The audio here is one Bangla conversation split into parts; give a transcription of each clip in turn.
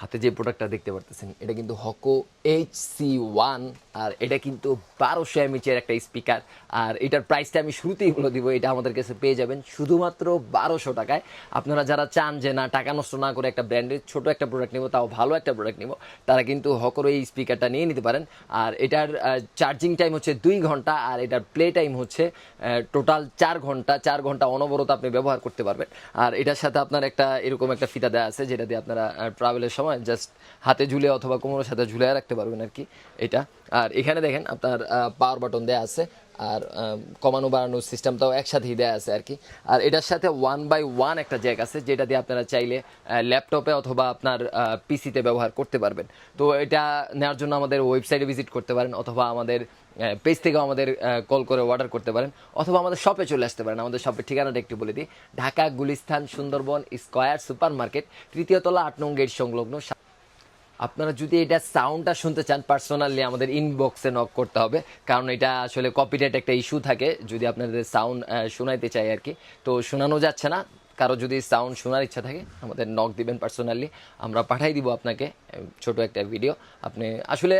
হাতে যে প্রোডাক্টটা দেখতে পারতেছেন, এটা কিন্তু হকো এইচ সি ওয়ান আর এটা কিন্তু বারোশো এমএচের একটা স্পিকার আর এটার প্রাইসটা আমি শুরুতেই বলে দিব, এটা আমাদের কাছে পেয়ে যাবেন শুধুমাত্র বারোশো টাকায়। আপনারা যারা চান যে না, টাকা নষ্ট না করে একটা ব্র্যান্ডের ছোট একটা প্রোডাক্ট নিব, তাও ভালো একটা প্রোডাক্ট নিব, তারা কিন্তু হকর এই স্পিকারটা নিয়ে নিতে পারেন। আর এটার চার্জিং টাইম হচ্ছে দুই ঘণ্টা, আর এটার প্লে টাইম হচ্ছে টোটাল চার ঘণ্টা চার ঘণ্টা অনবরত আপনি ব্যবহার করতে পারবেন। আর এটার সাথে আপনার একটা এরকম একটা ফিতা দেওয়া আছে, যেটা দিয়ে আপনারা ট্রাভেলের সময় জাস্ট হাতে ঝুলে অথবা কোমরের সাথে ঝুলে রাখতে পারবেন আর কি, এটা। আর এখানে দেখেন আপনার পাওয়ার বাটন দেওয়া আছে। আর কমানো বাড়ানোর সিস্টেমটাও একসাথেই দেওয়া আছে আর কি। আর এটার সাথে ওয়ান বাই ওয়ান একটা জ্যাক আছে, যেটা দিয়ে আপনারা চাইলে ল্যাপটপে অথবা আপনার পিসিতে ব্যবহার করতে পারবেন। তো এটা নেওয়ার জন্য আমাদের ওয়েবসাইটে ভিজিট করতে পারেন, অথবা আমাদের পেজ থেকেও আমাদের কল করে অর্ডার করতে পারেন, অথবা আমাদের শপে চলে আসতে পারেন। আমাদের শপের ঠিকানাটা একটু বলে দিই। Dhaka, Gulistan, Sundarban, square super market তৃতীয় তলা আট নং গেট সংলগ্ন আপনারা যদি এটা সাউন্ডটা শুনতে চান পার্সোনালি আমাদের ইনবক্সে নক করতে হবে। কারণ এটা আসলে কপিরাইট একটা ইস্যু থাকে, যদি আপনাদের সাউন্ড শোনাইতে চাই আর কি। তো শোনানো যাচ্ছে না। কারও যদি সাউন্ড শোনার ইচ্ছা থাকে, আমাদের নক দিবেন পার্সোনালি আমরা পাঠাই দিব আপনাকে ছোট একটা ভিডিও আপনি আসলে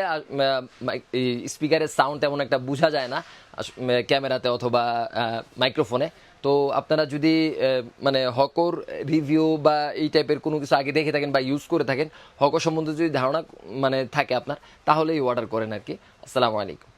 স্পিকারের সাউন্ড তেমন একটা বোঝা যায় না ক্যামেরাতে অথবা মাইক্রোফোনে তো আপনারা যদি মানে হকর রিভিউ বা এই টাইপের কোনো কিছু আগে দেখে থাকেন বা ইউজ করে থাকেন, হকর সম্বন্ধে যদি ধারণা মানে থাকে আপনার, তাহলেই অর্ডার করেন আর কি আসসালামু আলাইকুম।